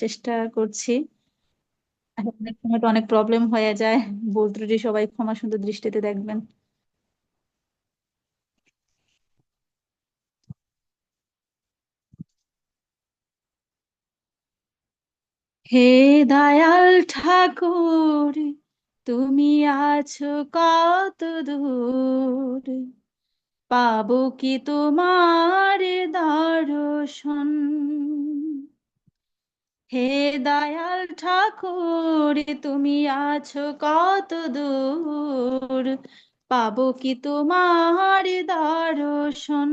চেষ্টা করছি। অনেক সময় তো অনেক প্রবলেম হয়ে যায়। ভুল ত্রুটি সবাই ক্ষমা সুন্দর দৃষ্টিতে দেখবেন। হে দয়াল ঠাকুর, তুমি আছো কত দূর? পাবো কি তোমার দর্শন? হে দয়াল ঠাকুর, তুমি আছো কত দূর? পাবো কি তোমার দর্শন?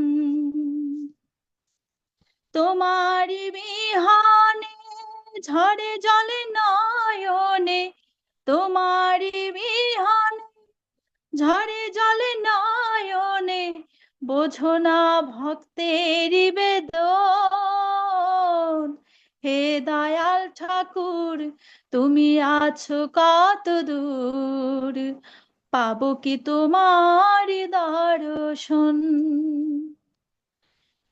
তোমারি বিহানে ঝরে জলে নয়নে তোমারি বিহানে ঝরে জলে নয়নে, বোঝো না ভক্তের বেদন। হে দয়াল ঠাকুর, তুমি আছো কত দূর? পাবো কি তোমার দর্শন?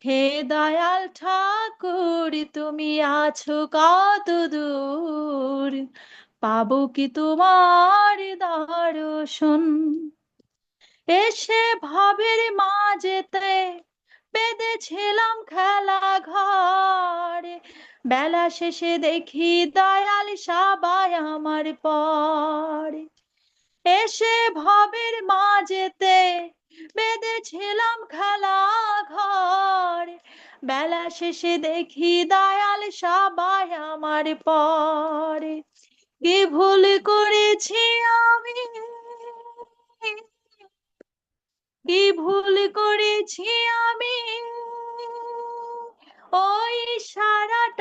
হে দয়াল ঠাকুর, তুমি আছো কত দূর? পাবো কি তোমার দর্শন? এসে ভাবের মাঝেতে বেঁধেছিলাম খেলা ঘর বেলা শেষে দেখি দয়াল সবাই আমার পর। এসে ভাবের মাঝেতে বেঁধেছিলাম খেলা ঘর। বেলা শেষে দেখি দয়াল সবাই আমার পর। কি ভুল করেছি আমি? কি ভুল করেছি আমি? ওই সারাটা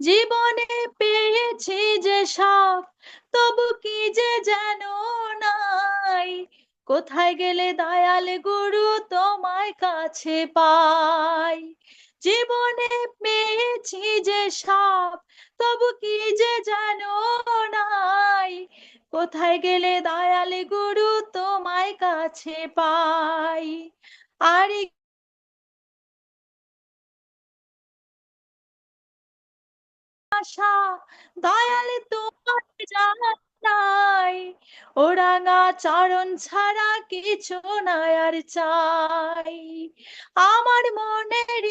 জীবনে পেয়েছি যে সব, তবু কি যে যেন নাই? কোথায় গেলে দয়াল গুরু তোমায় কাছে পাই? জীবনে পেয়েছি যে সব, তবু কি যে যেন নাই? কোথায় গেলে দয়াল গুরু তোমায় কাছে পাই? আর আশা, দয়াল তোমার জানাই। ওরাঙা চরণ ছাড়া কিছু নাই আর চাই। আমার মনের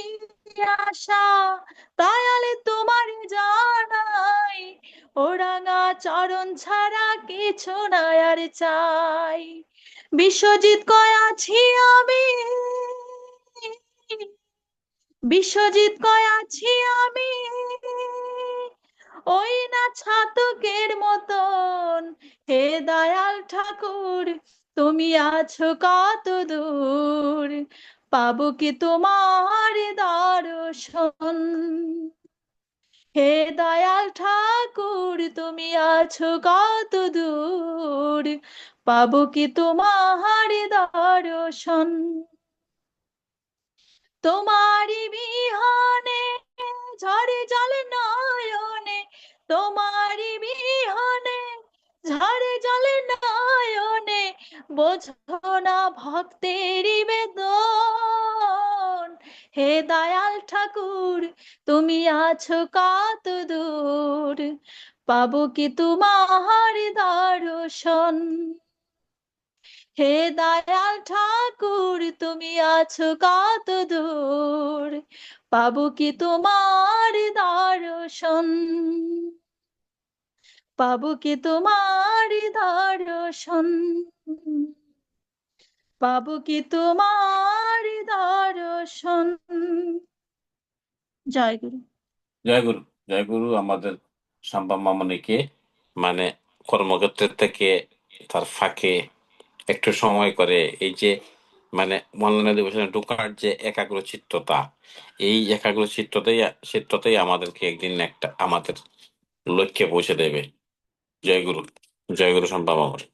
আশা, দয়াল তোমার জানাই। ওরাঙা চরণ ছাড়া কিছু নাই আর চাই। বিশ্বজিৎ কয়, আছি আমি। বিশ্বজিৎ কয়, আছি আমি। ওই না ছাতকের মতন। হে দয়াল ঠাকুর, তুমি আছো কত দূর পাবো কি তোমার দর্শন? হে দয়াল ঠাকুর, তুমি আছো কত দূর পাবো কি তোমার দর্শন? তোমারি বিহানে ঝরে জলে নয়নে তোমারি বিহানে, ঝরে জলে নয়নে, বোঝো না ভক্তেরই বেদন। হে দয়াল ঠাকুর, তুমি আছো কত দূর, পাবো কি তোমার দর্শন? হে দয়াল ঠাকুর, তুমি আছো কত দূর, পাবো কি তোমার দর্শন? পাবো কি তোমার দর্শন? পাবো কি তোমার দর্শন? জয় গুরু। জয় গুরু জয় গুরু আমাদের শাম্পা মামনিকে। মানে কর্মক্ষেত্রের থেকে তার ফাঁকে একটু সময় করে এই যে মানে মৌলানা দিবসনে ঢোকার যে একাগ্র চিত্ততা এই একাগ্র চিত্ততাই চিত্ততাই আমাদেরকে একদিন একটা, আমাদের লক্ষ্যে পৌঁছে দেবে। জয় গুরু জয় গুরু শাম্পা মামনি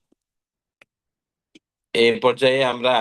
এই পর্যায়ে আমরা